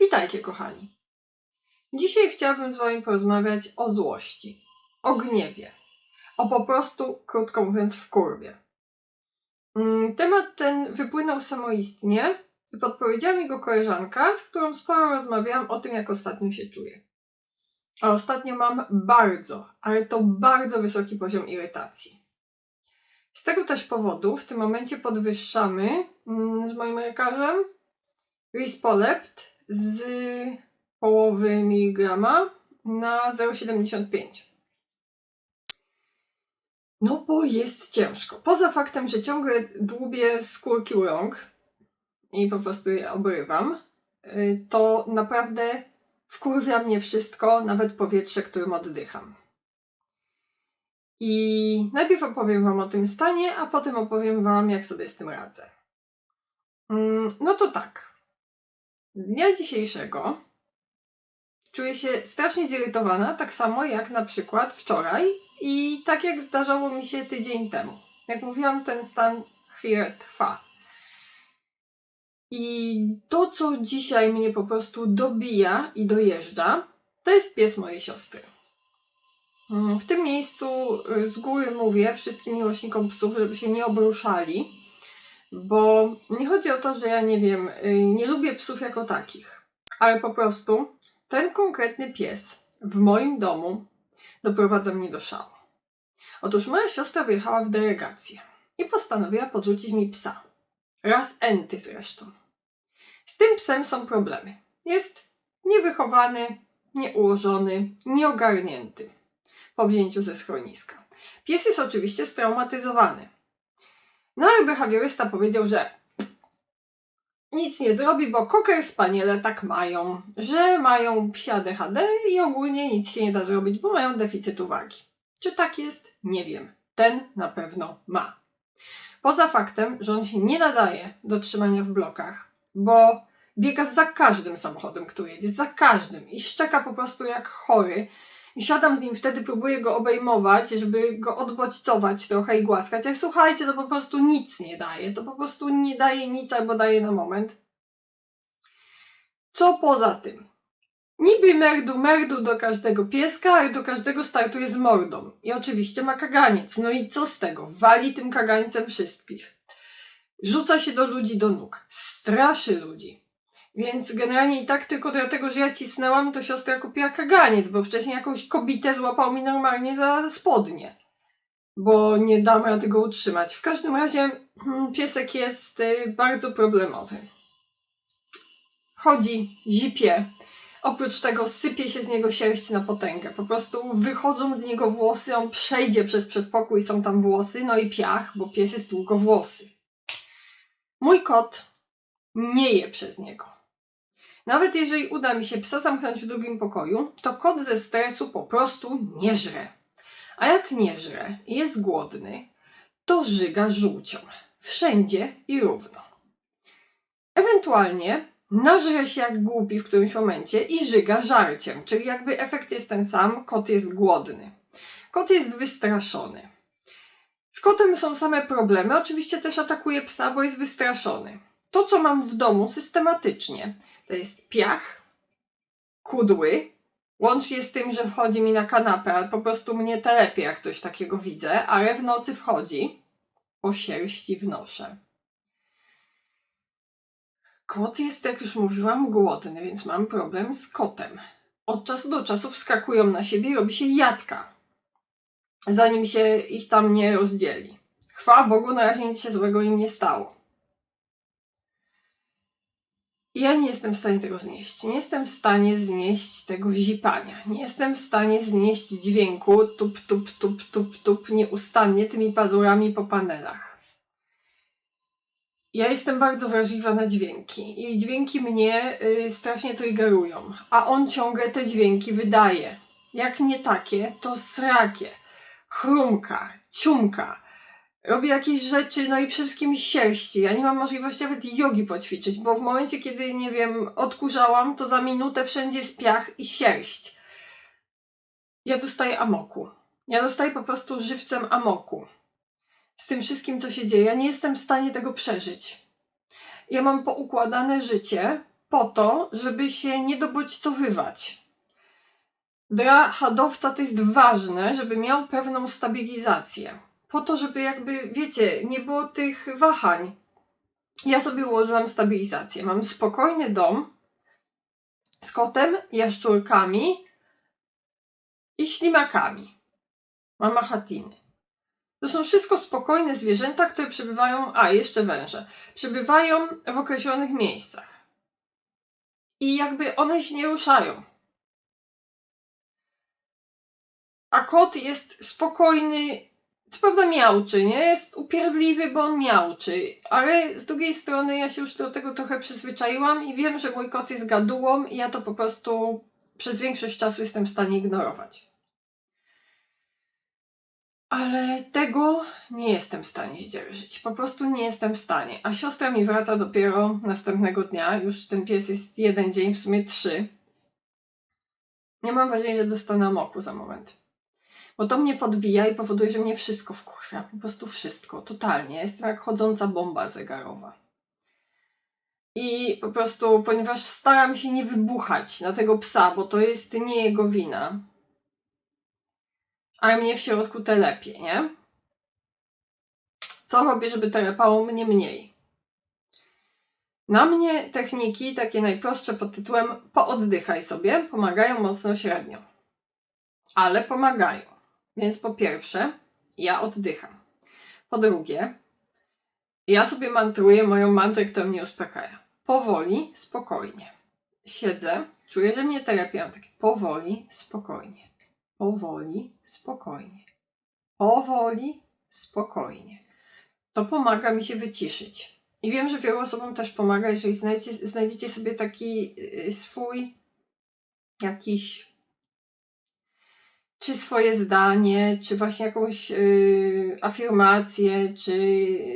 Witajcie, kochani. Dzisiaj chciałabym z Wami porozmawiać o złości, o gniewie, o po prostu, krótko mówiąc, w kurwie. Mm, Temat ten wypłynął samoistnie i podpowiedziała mi go koleżanka, z którą sporo rozmawiałam o tym, jak ostatnio się czuję. A ostatnio mam bardzo, ale to bardzo wysoki poziom irytacji. Z tego też powodu w tym momencie podwyższamy mm, z moim lekarzem Rispolept z połowy miligrama na 0,75. No bo jest ciężko. Poza faktem, że ciągle dłubię skórki u rąk i po prostu je obrywam, y, to naprawdę wkurwia mnie wszystko, nawet powietrze, którym oddycham. I najpierw opowiem Wam o tym stanie, a potem opowiem Wam, jak sobie z tym radzę. Mm, No to tak. Dnia dzisiejszego czuję się strasznie zirytowana, tak samo jak na przykład wczoraj i tak jak zdarzało mi się tydzień temu. Jak mówiłam, ten stan chwilę trwa. I to, co dzisiaj mnie po prostu dobija i dojeżdża, to jest pies mojej siostry. Mm, W tym miejscu y, z góry mówię wszystkim miłośnikom psów, żeby się nie obruszali, bo nie chodzi o to, że ja nie wiem, y, nie lubię psów jako takich, ale po prostu ten konkretny pies w moim domu doprowadza mnie do szału. Otóż moja siostra wyjechała w delegację i postanowiła podrzucić mi psa. Raz enty zresztą. Z tym psem są problemy. Jest niewychowany, nieułożony, nieogarnięty po wzięciu ze schroniska. Pies jest oczywiście straumatyzowany. No ale behawiorysta powiedział, że nic nie zrobi, bo koker spaniele tak mają, że mają psia ADHD i ogólnie nic się nie da zrobić, bo mają deficyt uwagi. Czy tak jest? Nie wiem. Ten na pewno ma. Poza faktem, że on się nie nadaje do trzymania w blokach, bo biega za każdym samochodem, który jedzie, za każdym i szczeka po prostu jak chory. I siadam z nim wtedy, próbuję go obejmować, żeby go odbodźcować trochę i głaskać. Jak słuchajcie, to po prostu nic nie daje. To po prostu nie daje nic albo daje na moment. Co poza tym? Niby merdu merdu do każdego pieska, ale do każdego startuje z mordą. I oczywiście ma kaganiec. No i co z tego? Wali tym kagańcem wszystkich. Rzuca się do ludzi do nóg. Straszy ludzi. Więc generalnie i tak tylko dlatego, że ja cisnęłam, to siostra kupiła kaganiec, bo wcześniej jakąś kobitę złapał mi normalnie za spodnie. Bo nie dam rady go utrzymać. W każdym razie hmm, piesek jest y, bardzo problemowy. Chodzi, zipie. Oprócz tego sypie się z niego sierść na potęgę. Po prostu wychodzą z niego włosy, on przejdzie przez przedpokój, są tam włosy, no i piach, bo pies jest długowłosy. Mój kot nie je przez niego. Nawet jeżeli uda mi się psa zamknąć w drugim pokoju, to kot ze stresu po prostu nie żre. A jak nie żre i jest głodny, to żyga żółcią. Wszędzie i równo. Ewentualnie nażre się jak głupi w którymś momencie i żyga żarciem, czyli jakby efekt jest ten sam, kot jest głodny. Kot jest wystraszony. Z kotem są same problemy, oczywiście też atakuje psa, bo jest wystraszony. To, co mam w domu systematycznie, to jest piach, kudły, łącznie z tym, że wchodzi mi na kanapę, ale po prostu mnie telepie, jak coś takiego widzę, ale w nocy wchodzi, po sierści wnoszę. Kot jest, jak już mówiłam, głodny, więc mam problem z kotem. Od czasu do czasu wskakują na siebie i robi się jadka, zanim się ich tam nie rozdzieli. Chwała Bogu, na razie nic się złego im nie stało. Ja nie jestem w stanie tego znieść. Nie jestem w stanie znieść tego zipania. Nie jestem w stanie znieść dźwięku tup, tup, tup, tup, tup nieustannie tymi pazurami po panelach. Ja jestem bardzo wrażliwa na dźwięki i dźwięki mnie y, strasznie triggerują, a on ciągle te dźwięki wydaje. Jak nie takie, to srakie, chrumka, ciumka, robię jakieś rzeczy, no i przede wszystkim sierści. Ja nie mam możliwości nawet jogi poćwiczyć, bo w momencie, kiedy, nie wiem, odkurzałam, to za minutę wszędzie jest piach i sierść. Ja dostaję amoku. Ja dostaję po prostu żywcem amoku. Z tym wszystkim, co się dzieje. Ja nie jestem w stanie tego przeżyć. Ja mam poukładane życie po to, żeby się nie dobodźcowywać. Dla hadowca to jest ważne, żeby miał pewną stabilizację. Po to, żeby jakby, wiecie, nie było tych wahań. Ja sobie ułożyłam stabilizację. Mam spokojny dom z kotem, jaszczurkami i ślimakami. Mama chatiny. To są wszystko spokojne zwierzęta, które przebywają, a jeszcze węże, przebywają w określonych miejscach. I jakby one się nie ruszają. A kot jest spokojny, co prawda miałczy, nie? Jest upierdliwy, bo on miałczy, ale z drugiej strony ja się już do tego trochę przyzwyczaiłam i wiem, że mój kot jest gadułą i ja to po prostu przez większość czasu jestem w stanie ignorować. Ale tego nie jestem w stanie zdzierżyć. Po prostu nie jestem w stanie. A siostra mi wraca dopiero następnego dnia. Już ten pies jest jeden dzień, w sumie trzy. Nie mam wrażenia, że dostanę amoku za moment. Bo to mnie podbija i powoduje, że mnie wszystko wkurwia. Po prostu wszystko, totalnie. Ja Jestem jak chodząca bomba zegarowa. I po prostu, ponieważ staram się nie wybuchać na tego psa, bo to jest nie jego wina, ale mnie w środku telepie, nie? Co robię, żeby telepało mnie mniej? Na mnie techniki, takie najprostsze pod tytułem pooddychaj sobie, pomagają mocno średnio. Ale pomagają. Więc po pierwsze, ja oddycham. Po drugie, ja sobie mantruję moją mantrę, która mnie uspokaja. Powoli, spokojnie. Siedzę, czuję, że mnie telepią. Tak powoli, spokojnie. Powoli, spokojnie. Powoli, spokojnie. To pomaga mi się wyciszyć. I wiem, że wielu osobom też pomaga, jeżeli znajdziecie, znajdziecie sobie taki y, swój jakiś czy swoje zdanie, czy właśnie jakąś y, afirmację, czy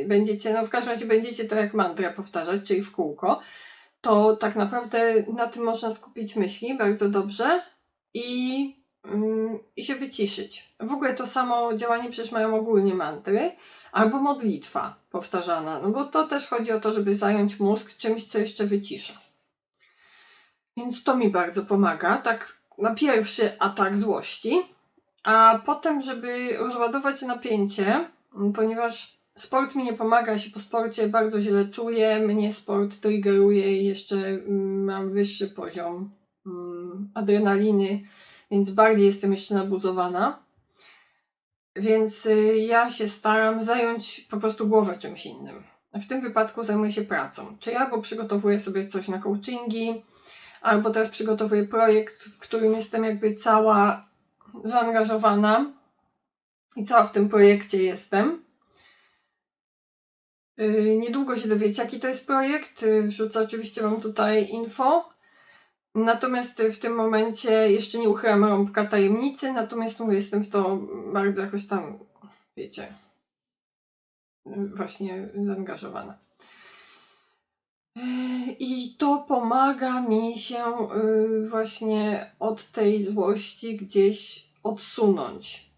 będziecie, no w każdym razie będziecie to jak mantra powtarzać, czyli w kółko, to tak naprawdę na tym można skupić myśli bardzo dobrze i Mm, i się wyciszyć. W ogóle to samo działanie przecież mają ogólnie mantry, albo modlitwa powtarzana, no bo to też chodzi o to, żeby zająć mózg czymś, co jeszcze wycisza. Więc to mi bardzo pomaga, tak na pierwszy atak złości, a potem, żeby rozładować napięcie, mm, ponieważ sport mi nie pomaga, ja się po sporcie bardzo źle czuję, mnie sport triggeruje i jeszcze mm, mam wyższy poziom adrenaliny, więc bardziej jestem jeszcze nabuzowana. Więc y, ja się staram zająć po prostu głowę czymś innym. W tym wypadku zajmuję się pracą. Czy ja albo przygotowuję sobie coś na coachingi, albo teraz przygotowuję projekt, w którym jestem jakby cała zaangażowana i cała w tym projekcie jestem. Y, niedługo się dowiecie, jaki to jest projekt. Y, wrzucę oczywiście Wam tutaj info. Natomiast w tym momencie jeszcze nie uchylam rąbka tajemnicy, natomiast mówię, jestem w to bardzo jakoś tam, wiecie, właśnie zaangażowana. I to pomaga mi się y, właśnie od tej złości gdzieś odsunąć.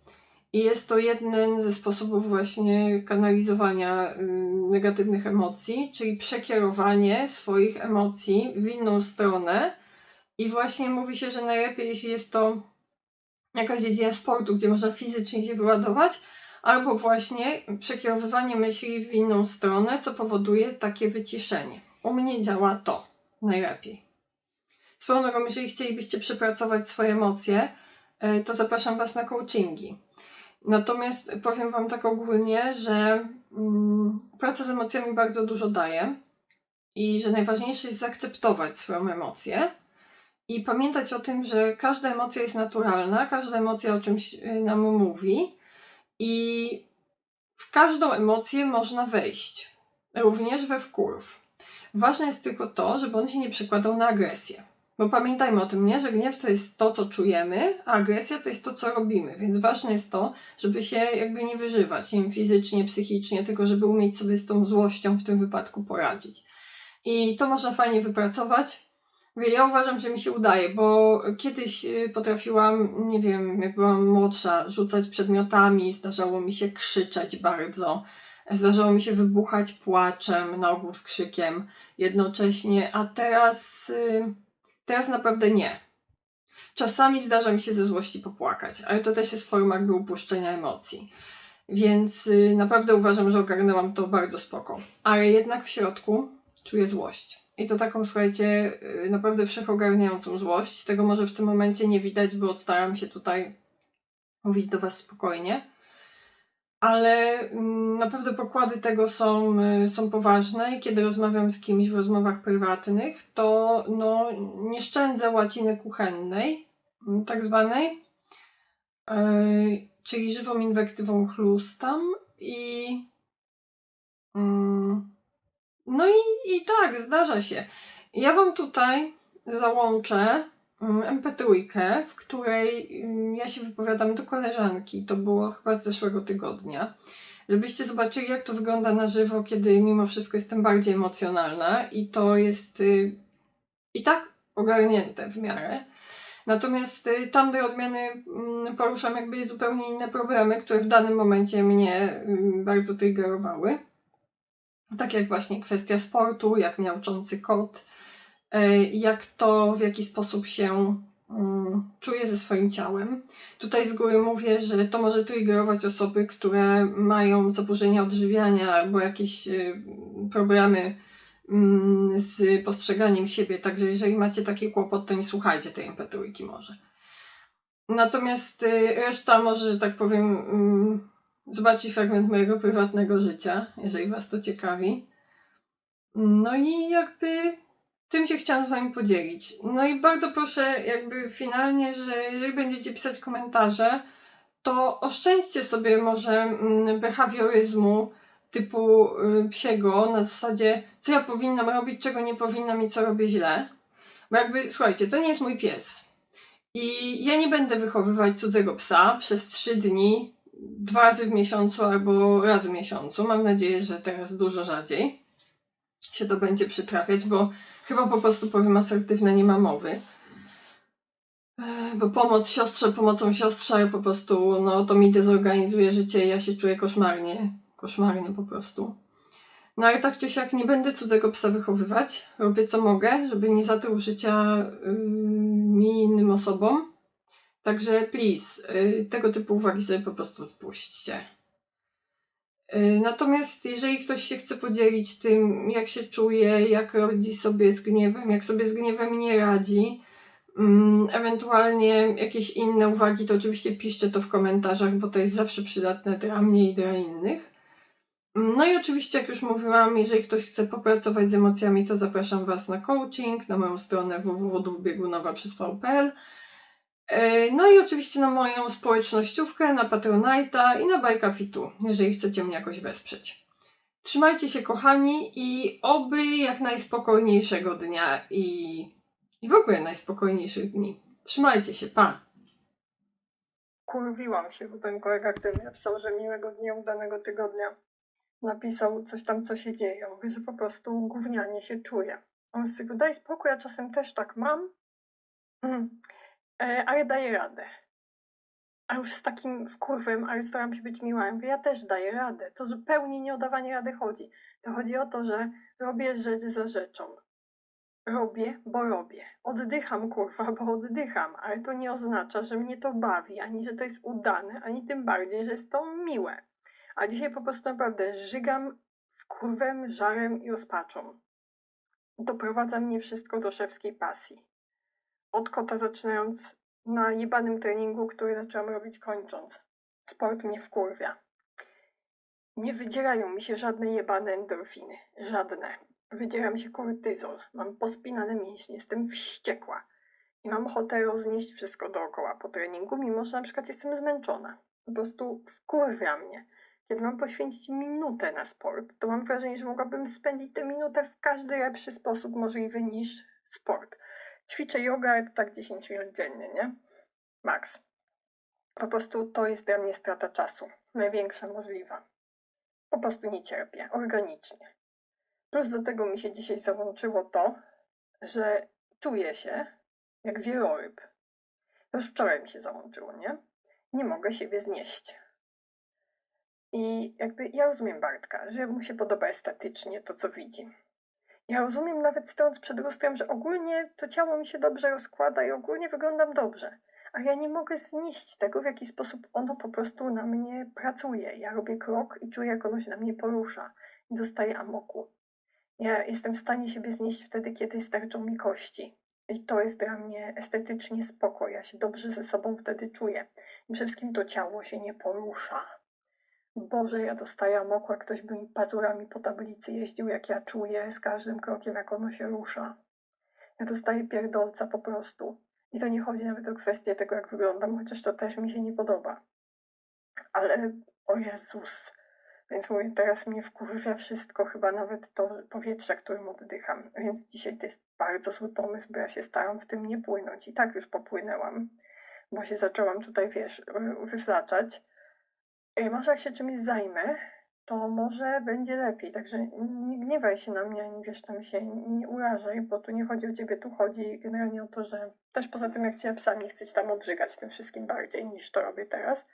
I jest to jeden ze sposobów właśnie kanalizowania y, negatywnych emocji, czyli przekierowanie swoich emocji w inną stronę i właśnie mówi się, że najlepiej, jeśli jest to jakaś dziedzina sportu, gdzie można fizycznie się wyładować, albo właśnie przekierowywanie myśli w inną stronę, co powoduje takie wyciszenie. U mnie działa to najlepiej. Swoją drogą, jeżeli chcielibyście przepracować swoje emocje, e, to zapraszam Was na coachingi. Natomiast powiem Wam tak ogólnie, że mm, praca z emocjami bardzo dużo daje i że najważniejsze jest zaakceptować swoją emocję i pamiętać o tym, że każda emocja jest naturalna, każda emocja o czymś y, nam mówi i w każdą emocję można wejść, również we wkurw. Ważne jest tylko to, żeby on się nie przekładał na agresję. Bo pamiętajmy o tym, nie? że gniew to jest to, co czujemy, a agresja to jest to, co robimy. Więc ważne jest to, żeby się jakby nie wyżywać, wiem, fizycznie, psychicznie, tylko żeby umieć sobie z tą złością w tym wypadku poradzić. I to można fajnie wypracować. Ja uważam, że mi się udaje, bo kiedyś y, potrafiłam, nie wiem, jak byłam młodsza, rzucać przedmiotami, zdarzało mi się krzyczeć bardzo, Zdarzało mi się wybuchać płaczem, na ogół z krzykiem jednocześnie, a teraz, y, teraz naprawdę nie. Czasami zdarza mi się ze złości popłakać, ale to też jest forma jakby upuszczenia emocji. Więc y, naprawdę uważam, że ogarnęłam to bardzo spoko. Ale jednak w środku czuję złość. I to taką, słuchajcie, y, naprawdę wszechogarniającą złość. Tego może w tym momencie nie widać, bo staram się tutaj mówić do Was spokojnie. Ale mm, naprawdę pokłady tego są, y, są poważne i kiedy rozmawiam z kimś w rozmowach prywatnych, to no, nie szczędzę łaciny kuchennej, mm, tak zwanej, yy, czyli żywą inwektywą chlustam i mm, no i, i tak, zdarza się. Ja Wam tutaj załączę MP3, w której mm, ja się wypowiadam do koleżanki. To było chyba z zeszłego tygodnia. Żebyście zobaczyli, jak to wygląda na żywo, kiedy mimo wszystko jestem bardziej emocjonalna i to jest y, i tak ogarnięte w miarę. Natomiast y, tamtej odmiany mm, poruszam jakby zupełnie inne problemy, które w danym momencie mnie bardzo triggerowały. Tak jak właśnie kwestia sportu, jak miałczący kot, jak to, w jaki sposób się mm, czuję ze swoim ciałem. Tutaj z góry mówię, że to może triggerować osoby, które mają zaburzenia odżywiania albo jakieś y, problemy mm, z postrzeganiem siebie. Także jeżeli macie taki kłopot, to nie słuchajcie tej mp może. Natomiast y, reszta może, że tak powiem, mm, zobaczyć fragment mojego prywatnego życia, jeżeli Was to ciekawi. No i jakby tym się chciałam z Wami podzielić. No i bardzo proszę, jakby finalnie, że jeżeli będziecie pisać komentarze, to oszczędźcie sobie może mm, behawioryzmu typu y, psiego na zasadzie, co ja powinnam robić, czego nie powinnam i co robię źle. Bo jakby, słuchajcie, to nie jest mój pies. I ja nie będę wychowywać cudzego psa przez trzy dni, dwa razy w miesiącu albo raz w miesiącu. Mam nadzieję, że teraz dużo rzadziej się to będzie przytrafiać, bo chyba po prostu powiem asertywne, nie ma mowy. Ech, Bo pomoc siostrze pomocą siostrze, ale po prostu no, to mi dezorganizuje życie i ja się czuję koszmarnie. Koszmarnie po prostu. No ale tak czy siak nie będę cudzego psa wychowywać. Robię co mogę, żeby nie zatruł życia yy, mi innym osobom. Także please, yy, tego typu uwagi sobie po prostu spuśćcie. Yy, Natomiast jeżeli ktoś się chce podzielić tym, jak się czuje, jak radzi sobie z gniewem, jak sobie z gniewem nie radzi, mm, ewentualnie jakieś inne uwagi, to oczywiście piszcie to w komentarzach, bo to jest zawsze przydatne dla mnie i dla innych. No i oczywiście, jak już mówiłam, jeżeli ktoś chce popracować z emocjami, to zapraszam Was na coaching, na moją stronę www.biegunowaprzez.pl Yy, No i oczywiście na moją społecznościówkę, na Patronite'a i na Bajka Fitu, jeżeli chcecie mnie jakoś wesprzeć. Trzymajcie się kochani i oby jak najspokojniejszego dnia i, i w ogóle najspokojniejszych dni. Trzymajcie się, pa! Kurwiłam się, bo ten kolega, który mi napisał, że miłego dnia, udanego tygodnia, napisał coś tam, co się dzieje. Ja Mówię, że po prostu gównianie się czuję. On z tego daj spokój, ja czasem też tak mam, mm. E, ale daję radę. A już z takim wkurwem, ale staram się być miła. Ja ja też daję radę. To zupełnie nie o dawanie rady chodzi. To chodzi o to, że robię rzecz za rzeczą. Robię, bo robię. Oddycham, kurwa, bo oddycham, ale to nie oznacza, że mnie to bawi, ani że to jest udane, ani tym bardziej, że jest to miłe. A dzisiaj po prostu naprawdę żygam wkurwem, żarem i rozpaczą. Doprowadza mnie wszystko do szewskiej pasji. Od kota zaczynając na jebanym treningu, który zaczęłam robić kończąc. Sport mnie wkurwia. Nie wydzierają mi się żadne jebane endorfiny. Żadne. Wydziera mi się kortyzol. Mam pospinane mięśnie, jestem wściekła. I mam ochotę roznieść wszystko dookoła po treningu, mimo że na przykład jestem zmęczona. Po prostu wkurwia mnie. Kiedy mam poświęcić minutę na sport, to mam wrażenie, że mogłabym spędzić tę minutę w każdy lepszy sposób możliwy niż sport. Ćwiczę yoga, tak 10 minut dziennie, nie? Max. Po prostu to jest dla mnie strata czasu. Największa możliwa. Po prostu nie cierpię, organicznie. Plus do tego mi się dzisiaj załączyło to, że czuję się jak wieloryb. Już wczoraj mi się załączyło, nie? Nie mogę siebie znieść. I jakby ja rozumiem Bartka, że mu się podoba estetycznie to, co widzi. Ja rozumiem nawet stojąc przed lustrem, że ogólnie to ciało mi się dobrze rozkłada i ogólnie wyglądam dobrze. Ale ja nie mogę znieść tego, w jaki sposób ono po prostu na mnie pracuje. Ja robię krok i czuję, jak ono się na mnie porusza i dostaję amoku. Ja jestem w stanie siebie znieść wtedy, kiedy sterczą mi kości. I to jest dla mnie estetycznie spoko. Ja się dobrze ze sobą wtedy czuję. I przede wszystkim to ciało się nie porusza. Boże, ja dostaję amoku, jak ktoś by mi pazurami po tablicy jeździł, jak ja czuję z każdym krokiem, jak ono się rusza. Ja dostaję pierdolca po prostu. I to nie chodzi nawet o kwestię tego, jak wyglądam, chociaż to też mi się nie podoba. Ale, o Jezus. Więc mówię, teraz mnie wkurwia wszystko, chyba nawet to powietrze, którym oddycham. Więc dzisiaj to jest bardzo zły pomysł, bo ja się staram w tym nie płynąć. I tak już popłynęłam, bo się zaczęłam tutaj, wiesz, wyflaczać. Może jak się czymś zajmę, to może będzie lepiej. Także nie gniewaj się na mnie, ani wiesz, tam się nie urażaj, bo tu nie chodzi o ciebie, tu chodzi generalnie o to, że też poza tym, jak cię psa nie chcę cię tam obrzygać tym wszystkim bardziej niż to robię teraz.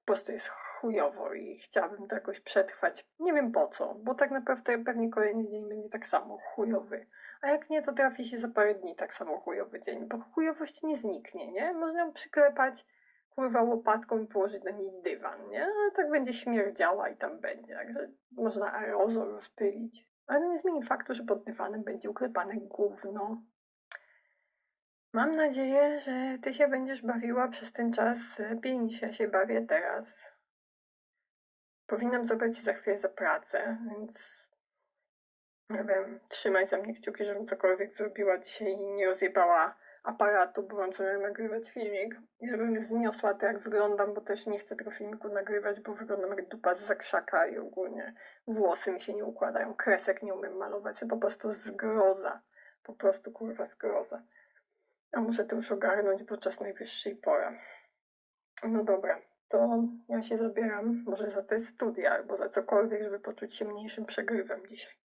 Po prostu jest chujowo i chciałabym to jakoś przetrwać. Nie wiem po co, bo tak naprawdę pewnie kolejny dzień będzie tak samo chujowy. A jak nie, to trafi się za parę dni tak samo chujowy dzień, bo chujowość nie zniknie, nie? Można ją przyklepać kurwa łopatką i położyć na niej dywan, nie? Ale tak będzie śmierdziała i tam będzie, także można aerozol rozpylić. Ale nie zmieni faktu, że pod dywanem będzie uklepane gówno. Mam nadzieję, że ty się będziesz bawiła przez ten czas lepiej niż ja się bawię teraz. Powinnam zabrać cię za chwilę za pracę, więc nie wiem, trzymaj za mnie kciuki, żebym cokolwiek zrobiła dzisiaj i nie rozjebała aparatu, bo mam zamiar nagrywać filmik żebym zniosła to, jak wyglądam, bo też nie chcę tego filmiku nagrywać, bo wyglądam jak dupa z zakrzaka i ogólnie włosy mi się nie układają, kresek nie umiem malować, po prostu zgroza. Po prostu kurwa zgroza. A muszę to już ogarnąć, bo czas najwyższy i pora. No dobra, to ja się zabieram może za te studia albo za cokolwiek, żeby poczuć się mniejszym przegrywem dzisiaj.